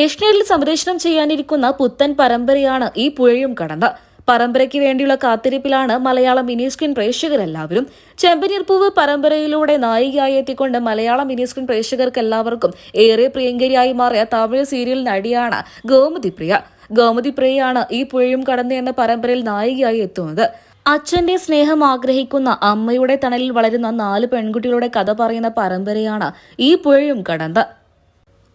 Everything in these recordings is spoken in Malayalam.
ഏഷ്യനിൽ സംപ്രേഷണം ചെയ്യാനിരിക്കുന്ന പുത്തൻ പരമ്പരയാണ് ഈ പുഴയും കടന്ന്. പരമ്പരയ്ക്ക് വേണ്ടിയുള്ള കാത്തിരിപ്പിലാണ് മലയാള മിനി സ്ക്രീൻ പ്രേക്ഷകരെല്ലാവരും ചെമ്പനീർപ്പൂവ് പരമ്പരയിലൂടെ നായികയായി എത്തിക്കൊണ്ട് മലയാള മിനി സ്ക്രീൻ പ്രേക്ഷകർക്ക് എല്ലാവർക്കും ഏറെ പ്രിയങ്കരിയായി മാറിയ തമിഴ് സീരിയൽ നടിയാണ് ഗോമതി പ്രിയ. ഗോമതി പ്രിയയാണ് ഈ പുഴയും കടന്ന് എന്ന പരമ്പരയിൽ നായികയായി എത്തുന്നത്. അച്ഛന്റെ സ്നേഹം ആഗ്രഹിക്കുന്ന അമ്മയുടെ തണലിൽ വളരുന്ന നാല് പെൺകുട്ടികളുടെ കഥ പറയുന്ന പരമ്പരയാണ് ഈ പുഴയും കടന്ന്.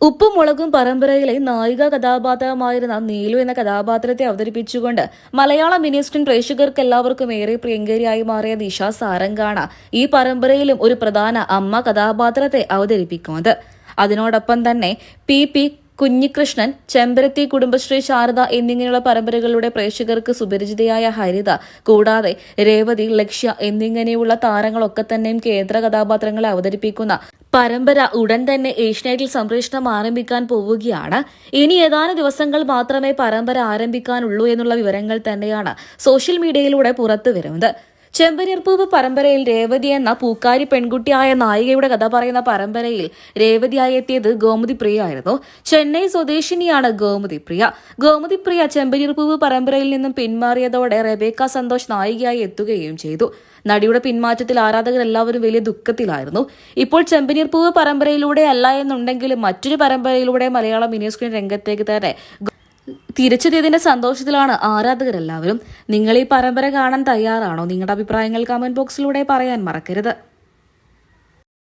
ഉപ്പും മുളകും പരമ്പരയിലെ നായിക കഥാപാത്രമായിരുന്ന നീലു എന്ന കഥാപാത്രത്തെ അവതരിപ്പിച്ചുകൊണ്ട് മലയാള മിനി പ്രേക്ഷകർക്ക് എല്ലാവർക്കും ഏറെ പ്രിയങ്കരിയായി മാറിയ നിഷ സാരംഗാണ് ഈ പരമ്പരയിലും ഒരു പ്രധാന അമ്മ കഥാപാത്രത്തെ അവതരിപ്പിക്കുന്നത്. അതിനോടൊപ്പം തന്നെ പി പി കുഞ്ഞികൃഷ്ണൻ ചെമ്പരത്തി കുടുംബശ്രീ ശാരദ എന്നിങ്ങനെയുള്ള പരമ്പരകളുടെ പ്രേക്ഷകർക്ക് സുപരിചിതയായ ഹരിത കൂടാതെ രേവതി ലക്ഷ്യ എന്നിങ്ങനെയുള്ള താരങ്ങളൊക്കെ തന്നെയും കേന്ദ്ര കഥാപാത്രങ്ങളെ അവതരിപ്പിക്കുന്ന പരമ്പര ഉടൻ തന്നെ ഏഷ്യനെറ്റിൽ സംപ്രേഷണം ആരംഭിക്കാൻ പോവുകയാണ്. ഇനി ഏതാനും ദിവസങ്ങൾ മാത്രമേ പരമ്പര ആരംഭിക്കാനുള്ളൂ എന്നുള്ള വിവരങ്ങൾ തന്നെയാണ് സോഷ്യൽ മീഡിയയിലൂടെ പുറത്തു വരുന്നത് ചെമ്പനീർപ്പൂവ് പരമ്പരയിൽ രേവതി എന്ന പൂക്കാരി പെൺകുട്ടിയായ നായികയുടെ കഥ പറയുന്ന പരമ്പരയിൽ രേവതിയായി എത്തിയത് ഗോമതി പ്രിയ ആയിരുന്നു. ചെന്നൈ സ്വദേശിനിയാണ് ഗോമതി പ്രിയ. ഗോമതി പ്രിയ ചെമ്പനീർപ്പൂവ് പരമ്പരയിൽ നിന്നും പിന്മാറിയതോടെ റെബേക്ക സന്തോഷ് നായികയായി എത്തുകയും ചെയ്തു. നടിയുടെ പിന്മാറ്റത്തിൽ ആരാധകർ എല്ലാവരും വലിയ ദുഃഖത്തിലായിരുന്നു. ഇപ്പോൾ ചെമ്പനീർപ്പൂവ് പരമ്പരയിലൂടെ അല്ല എന്നുണ്ടെങ്കിലും മറ്റൊരു പരമ്പരയിലൂടെ മലയാളം മിനി സ്ക്രീൻ രംഗത്തേക്ക് തന്നെ തിരിച്ചെത്തിയതിന്റെ സന്തോഷത്തിലാണ് ആരാധകരെല്ലാവരും. നിങ്ങൾ ഈ പരമ്പര കാണാൻ തയ്യാറാണോ? നിങ്ങളുടെ അഭിപ്രായങ്ങൾ കമന്റ് ബോക്സിലൂടെ പറയാൻ മറക്കരുത്.